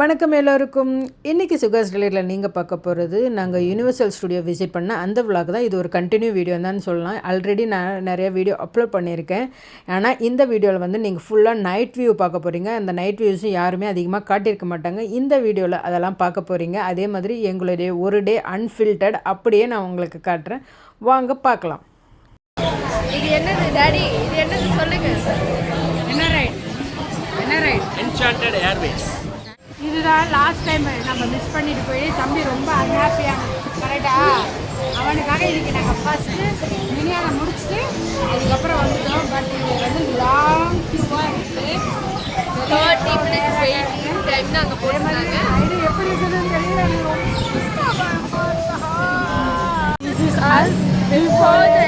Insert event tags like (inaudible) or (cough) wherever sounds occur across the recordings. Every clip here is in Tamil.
வணக்கம் எல்லோருக்கும். இன்றைக்கி சுகாஸ் டெலிட்டில் நீங்கள் பார்க்க போகிறது நாங்கள் யூனிவர்சல் ஸ்டுடியோ விசிட் பண்ண அந்த vlog தான். இது ஒரு கண்டினியூ வீடியோ தான் சொல்லலாம். ஆல்ரெடி நான் நிறைய வீடியோ அப்லோட் பண்ணியிருக்கேன். ஆனால் இந்த வீடியோவில் வந்து நீங்கள் ஃபுல்லாக நைட் வியூ பார்க்க போகிறீங்க அந்த நைட் வியூஸும் யாருமே அதிகமாக காட்டியிருக்க மாட்டாங்க. இந்த வீடியோவில் அதெல்லாம் பார்க்க போகிறீங்க அதே மாதிரி எங்களுடைய ஒரு டே அன்ஃபில்டர்ட் அப்படியே நான் உங்களுக்கு காட்டுறேன். வாங்க பார்க்கலாம். இது என்னது டாடி? இது என்னது சொல்லுங்க. என்ன ரைட் என்ன ரைட் Enchanted Airways. இதுதான் லாஸ்ட் டைம் நம்ம மிஸ் பண்ணிட்டு போய் தம்பி ரொம்ப அன்ஹாப்பியான கரெக்டா அவனுக்காக இன்னைக்கு நாங்கள் ஃபஸ்ட்டு மினியானை முடிச்சுட்டு அதுக்கப்புறம் வந்துட்டோம். பட் இது வந்து லாங் கியூவாக இருக்குது தேர்ட்டி மினிட்ஸ் வெயிட்டிங் டைம் தான் அங்கே போட்டிருந்தாங்க. இது எப்படி இருக்குதுன்னு தெரியல This is us. Before the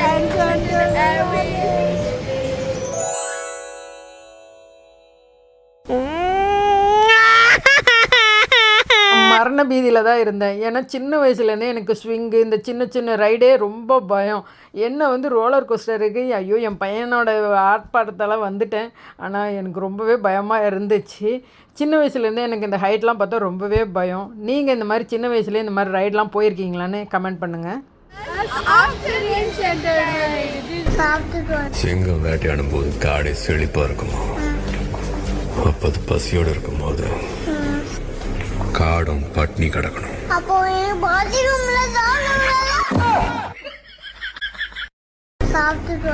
மரண தான் இருந்தேன். ஏன்னா சின்ன வயசுலேருந்தே எனக்கு ஸ்விங்கு இந்த சின்ன சின்ன ரைடே ரொம்ப பயம். என்ன வந்து ரோலர் கோஸ்டருக்கு ஐயோ என் பையனோட ஆர்ப்பாட்டத்தெல்லாம் வந்துட்டேன். ஆனால் எனக்கு ரொம்பவே பயமாக இருந்துச்சு. சின்ன வயசுலேருந்தே எனக்கு இந்த ஹைட்லாம் பார்த்தா ரொம்பவே பயம். நீங்கள் இந்த மாதிரி சின்ன வயசுலேயே இந்த மாதிரி ரைட்லாம் போயிருக்கீங்களான்னு கமெண்ட் பண்ணுங்கள் சிங்கம் வேட்டையாடும் போது காடை செழிப்பா இருக்குமா? அப்பது பசியோடு இருக்கும்போது காடும் பட்னி கிடக்கணும். அப்போ எனக்கு பாத்ரூம்ல சாப்பிட்டுட்டு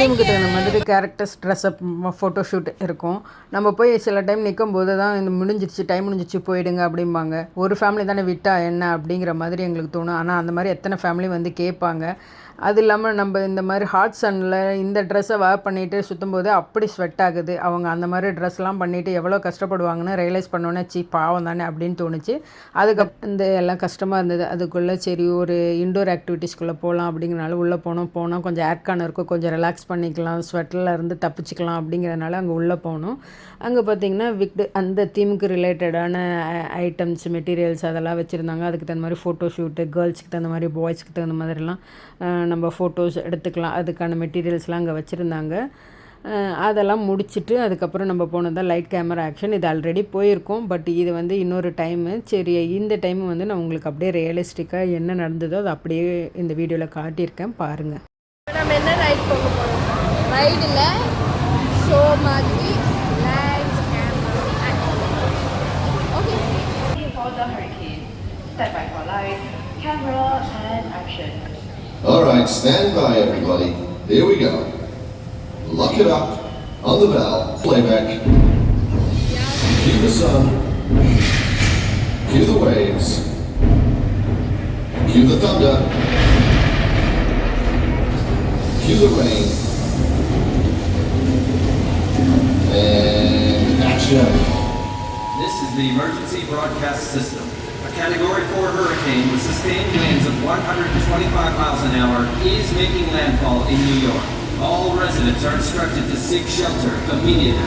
டீமுக்கு தகுந்த மாதிரி கேரக்டர்ஸ் ட்ரெஸ்அப் ஃபோட்டோ ஷூட் இருக்கும். நம்ம போய் சில டைம் நிற்கும் போது தான் இந்த முடிஞ்சிருச்சு டைம் முடிஞ்சிச்சு போயிடுங்க அப்படிம்பாங்க. ஒரு ஃபேமிலி தானே விட்டா என்ன அப்படிங்கிற மாதிரி எங்களுக்கு தோணும். ஆனால் அந்த மாதிரி எத்தனை ஃபேமிலி வந்து கேட்பாங்க. அது இல்லாமல் நம்ம இந்த மாதிரி ஹாட் சன்னில் இந்த ட்ரெஸ்ஸை வேர் பண்ணிட்டு சுற்றும்போது அப்படி ஸ்வெட் ஆகுது. அவங்க அந்த மாதிரி ட்ரெஸ்லாம் பண்ணிவிட்டு எவ்வளோ கஷ்டப்படுவாங்கன்னு ரியலைஸ் பண்ணோன்னே சி பாவம் தானே அப்படின்னு தோணுச்சு. அதுக்கப் இந்த எல்லாம் கஷ்டமாக இருந்தது. அதுக்குள்ளே சரி ஒரு இன்டோர் ஆக்டிவிட்டீஸ்குள்ளே போகலாம் அப்படிங்கிறனால உள்ளே போனோம். போனோம் கொஞ்சம் ஏர்கான் இருக்கும் கொஞ்சம் ரிலாக்ஸ் பண்ணிக்கலாம் ஸ்வெட்டில் இருந்து தப்பிச்சுக்கலாம் அப்படிங்கிறனால அங்கே உள்ளே போனோம். அங்கே பார்த்தீங்கன்னா விக்டு அந்த தீமுக்கு ரிலேட்டடான ஐட்டம்ஸ் மெட்டீரியல்ஸ் அதெல்லாம் வச்சுருந்தாங்க. அதுக்கு தகுந்த மாதிரி ஃபோட்டோ ஷூட்டு கேர்ள்ஸுக்கு தகுந்த மாதிரி பாய்ஸ்க்கு தகுந்த மாதிரிலாம் நம்ம ஃபோட்டோஸ் எடுத்துக்கலாம். அதுக்கான மெட்டீரியல்ஸ்லாம் அங்கே வச்சுருந்தாங்க. அதெல்லாம் முடிச்சுட்டு அதுக்கப்புறம் நம்ம போனது லைட் கேமரா ஆக்ஷன் இது ஆல்ரெடி போயிருக்கோம். பட் இது வந்து இன்னொரு டைமு சரி இந்த டைம் வந்து நான் உங்களுக்கு அப்படியே ரியலிஸ்டிக்காக என்ன நடந்ததோ அதை அப்படியே இந்த வீடியோவில் காட்டியிருக்கேன். பாருங்கள் நம்ம என்ன ரைட் போக போகிறோம் ரைடில் ஷோ மாதிரி lights camera okay for the hurricane. Stand by for light, camera, and action. All right, stand by, everybody. Here we go. Lock it up on the valve. Playback. Cue the sun. Cue the waves. Cue the thunder. Cue the rain. And action. This is the emergency broadcast system. A Category 4 hurricane with sustained winds of 125 miles an hour is making landfall in New York. All residents are instructed to seek shelter immediately.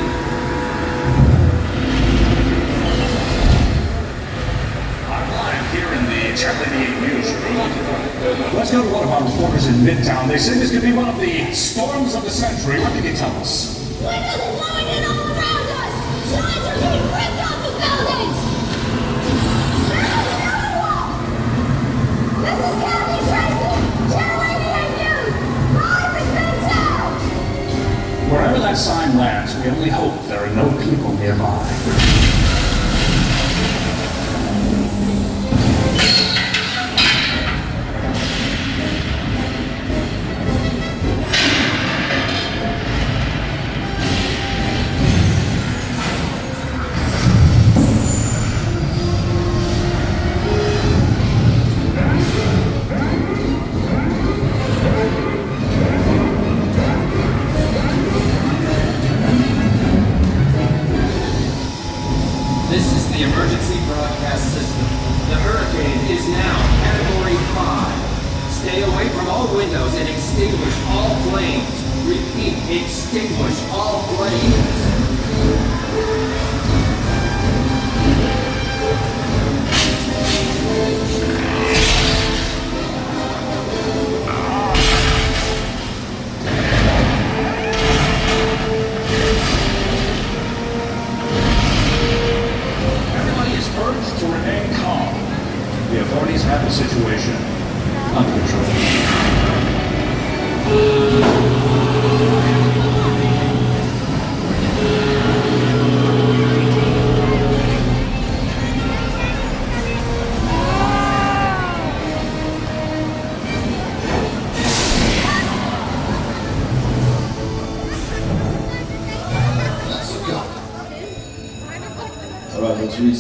I'm live here in the Charlie Day newsroom. Let's go to one of our reporters in Midtown. They say this could be one of the storms of the century. What can you tell us? it all around us. flames. Repeat, extinguish all flames. Everybody is urged to remain calm. The authorities have the situation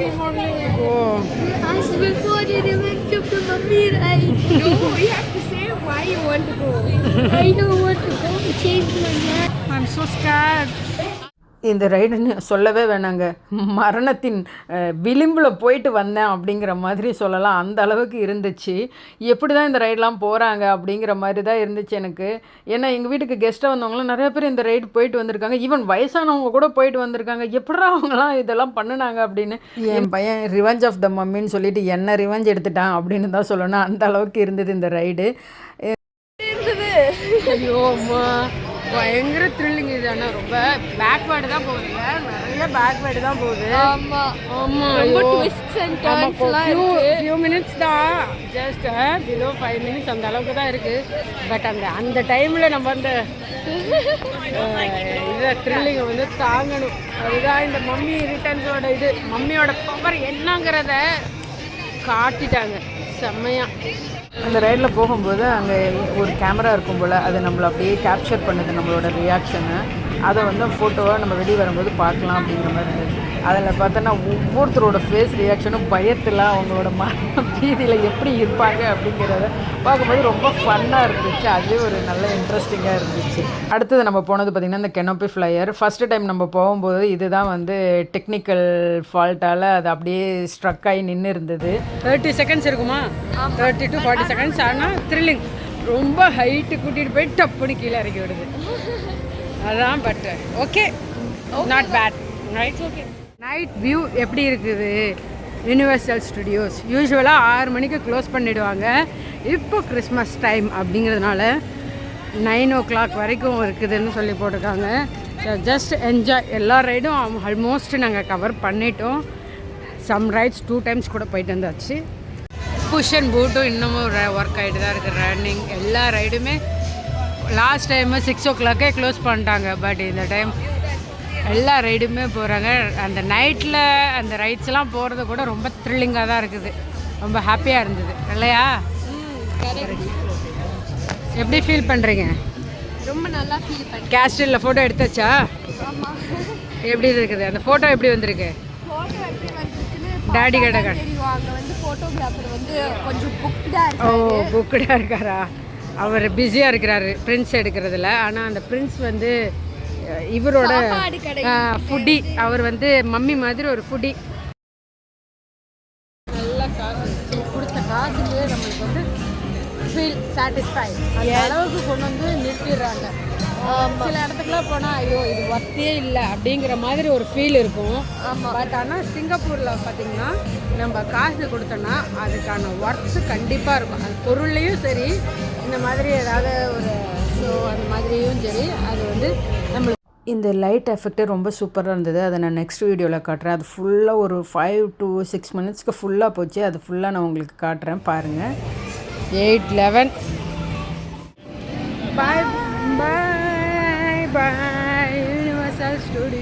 Because of him only. As before you never took the mummy ride. No, you have to say why you want to go. I don't want to go. Change my mind. I'm so scared. இந்த ரைடுன்னு சொல்லவே வேணாங்க. மரணத்தின் விளிம்பில் போயிட்டு வந்தேன் அப்படிங்கிற மாதிரி சொல்லலாம். அந்த அளவுக்கு இருந்துச்சு. எப்படி தான் இந்த ரைடெலாம் போகிறாங்க அப்படிங்கிற மாதிரி தான் இருந்துச்சு எனக்கு. ஏன்னா எங்கள் வீட்டுக்கு கெஸ்ட்டாக வந்தவங்களாம் நிறைய பேர் இந்த ரைடு போயிட்டு வந்திருக்காங்க. ஈவன் வயசானவங்க கூட போயிட்டு வந்திருக்காங்க. எப்படா அவங்களாம் இதெல்லாம் பண்ணுனாங்க அப்படின்னு. என் பையன் ரிவெஞ்ச் ஆஃப் த மம்மின்னு சொல்லிட்டு என்ன ரிவெஞ்ச் எடுத்துட்டான் அப்படின்னு தான் சொல்லணும். அந்த அளவுக்கு இருந்தது இந்த ரைடு ஐயோ அம்மா. பயங்கர த்ரில்லிங் இது ஆனால் ரொம்ப பேக்வேர்டு தான் போகுதுங்க நிறைய பேக்வேர்டு தான் போகுது. ஆமா. ஆமா. ரொம்ப எல்லாம் few- இருக்கு. few minutes தான். ஜஸ்ட் பிலோ ஃபைவ் மினிட்ஸ் அந்த அளவுக்கு தான் இருக்கு. பட் அந்த அந்த டைம்ல நம்ம அந்த இதை த்ரில்லிங்கை வந்து தாங்கணும். அதுதான் இந்த மம்மி ரிட்டர்ன்ஸோட இது. மம்மியோட பவர் என்னங்கிறத காட்டிட்டாங்க. செம்மையா. அந்த ரைடில் போகும்போது அங்கே ஒரு கேமரா இருக்கும் போல் அது நம்மளை அப்படியே கேப்சர் பண்ணுது நம்மளோட ரியாக்ஷனை அதை வந்து ஃபோட்டோவாக நம்ம வெளியே வரும்போது பார்க்கலாம் அப்படிங்கிற மாதிரி இருந்தது. அதில் பார்த்தோன்னா ஒவ்வொருத்தரோட ஃபேஸ் ரியாக்ஷனும் பயத்தில் அவங்களோட ம பீதியில் எப்படி இருப்பாங்க அப்படிங்கிறத பார்க்கும்போது ரொம்ப ஃபன்னாக இருந்துச்சு. அதுவே ஒரு நல்ல இன்ட்ரெஸ்டிங்காக இருந்துச்சு. அடுத்தது நம்ம போனது பார்த்திங்கன்னா இந்த கெனோப்பி ஃப்ளையர் ஃபஸ்ட்டு டைம் நம்ம போகும்போது இதுதான் வந்து டெக்னிக்கல் ஃபால்ட்டால் அது அப்படியே ஸ்ட்ரக் ஆகி நின்று இருந்தது. தேர்ட்டி செகண்ட்ஸ் இருக்குமா? தேர்ட்டி டு ஃபார்ட்டி செகண்ட்ஸ் ஆனால் த்ரில்லிங் ரொம்ப ஹைட்டு கூட்டிகிட்டு போய் டப்புனு கீழே இறக்கி விடுது. (laughs) அதான் but okay not bad right okay night view எப்படி இருக்குது? யூனிவர்சல் ஸ்டுடியோஸ் யூஸ்வலாக ஆறு மணிக்கு க்ளோஸ் பண்ணிவிடுவாங்க இப்போ கிறிஸ்மஸ் டைம் அப்படிங்கிறதுனால நைன் ஓ கிளாக் வரைக்கும் இருக்குதுன்னு சொல்லி போட்டிருக்காங்க. ஸோ ஜஸ்ட் என்ஜாய் எல்லா ரைடும் ஆல்மோஸ்ட் நாங்கள் கவர் பண்ணிட்டோம். சம் ரைட்ஸ் டூ டைம்ஸ் கூட போயிட்டு வந்தாச்சு. புஷ் அண்ட் பூட்டும் இன்னமும் ஒர்க் ஆகிட்டு தான் இருக்குது ரன்னிங் எல்லா ரைடுமே லாஸ்ட் டைமு சிக்ஸ் ஓ கிளாக்கே க்ளோஸ் பண்ணிட்டாங்க. பட் இந்த டைம் எல்லா ரைடுமே போகிறாங்க அந்த நைட்டில் அந்த ரைட்ஸ்லாம் போகிறது கூட ரொம்ப த்ரில்லிங்காக தான் இருக்குது. ரொம்ப ஹாப்பியாக இருந்தது. இல்லையா? எப்படி ஃபீல் பண்ணுறீங்க ரொம்ப நல்லா ஃபீல் பண்ணேன் கேஸ்டில் ஃபோட்டோ எடுத்தாச்சா? எப்படி இருக்குது? அந்த ஃபோட்டோ எப்படி வந்திருக்கு? டாடி கடை ஓ புக்கடாக இருக்காரா? அவர் பிஸியாக இருக்கிறாரு பிரின்ஸ் எடுக்கிறதுல. ஆனால் அந்த பிரின்ஸ் வந்து இவரோட ஃபுட்டி அவர் வந்து மம்மி மாதிரி ஒரு ஃபுட்டி நல்ல காசு. சரி, கொடுத்த காசுக்கு நம்மளுக்கு வந்து ஃபீல் சாட்டிஸ்ஃபை அந்த அளவுக்கு கொண்டு வந்து நிறுத்திடுறாங்க. சில இடத்துக்குலாம் போனால் ஐயோ இது ஒர்த்தே இல்லை அப்படிங்கிற மாதிரி ஒரு ஃபீல் இருக்கும். பட் ஆனால் சிங்கப்பூரில் பார்த்தீங்கன்னா நம்ம காசு கொடுத்தோன்னா அதுக்கான ஒர்த்து கண்டிப்பாக இருக்கும். அது பொருள்லேயும் சரி இந்த மாதிரி ஏதாவது ஒரு ஷோ அந்த மாதிரியும் சரி அது வந்து நம்மளுக்கு இந்த லைட் எஃபெக்டே ரொம்ப சூப்பராக இருந்தது. அதை நான் நெக்ஸ்ட் வீடியோவில் காட்டுறேன். அது ஃபுல்லாக ஒரு ஃபைவ் டு சிக்ஸ் மினிட்ஸ்க்கு ஃபுல்லாக போச்சு. அது ஃபுல்லாக நான் உங்களுக்கு காட்டுறேன். பாருங்கள் eight eleven bye bye bye universal studio